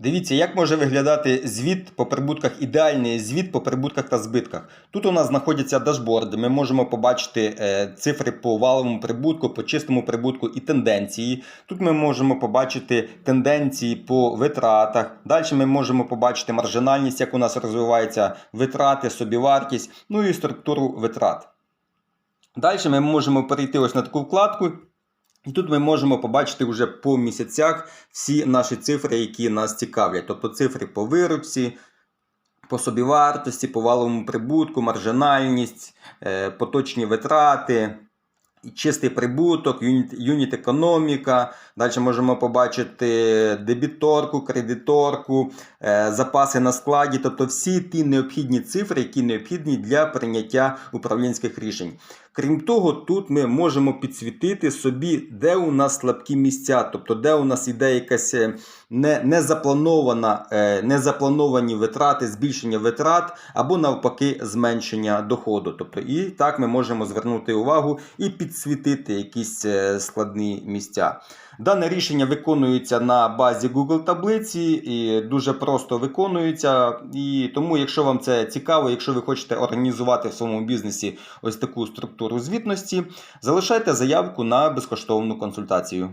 Дивіться, як може виглядати звіт по прибутках, ідеальний звіт по прибутках та збитках. Тут у нас знаходяться дашборди. Ми можемо побачити е, цифри по валовому прибутку, по чистому прибутку і тенденції. Тут ми можемо побачити тенденції по витратах. Далі ми можемо побачити маржинальність, як у нас розвиваються витрати, собівартість, ну і структуру витрат. Далі ми можемо перейти ось на таку вкладку. І тут ми можемо побачити вже по місяцях всі наші цифри, які нас цікавлять. Тобто цифри по виручці, по собівартості, по валовому прибутку, маржинальність, е, поточні витрати, чистий прибуток, юніт, економіка. Далі можемо побачити дебіторку, кредиторку, е, запаси на складі, тобто всі ті необхідні цифри, які необхідні для прийняття управлінських рішень. Крім того, тут ми можемо підсвітити собі, де у нас слабкі місця, тобто де у нас іде якась незапланована, не, не, запланована, е, не заплановані витрати, збільшення витрат або навпаки зменшення доходу. Тобто, і так ми можемо звернути увагу і підсвітити якісь е, складні місця. Дане рішення виконується на базі Google таблиці і дуже просто виконується. І тому, якщо вам це цікаво, якщо ви хочете організувати в своєму бізнесі ось таку структуру звітності, залишайте заявку на безкоштовну консультацію.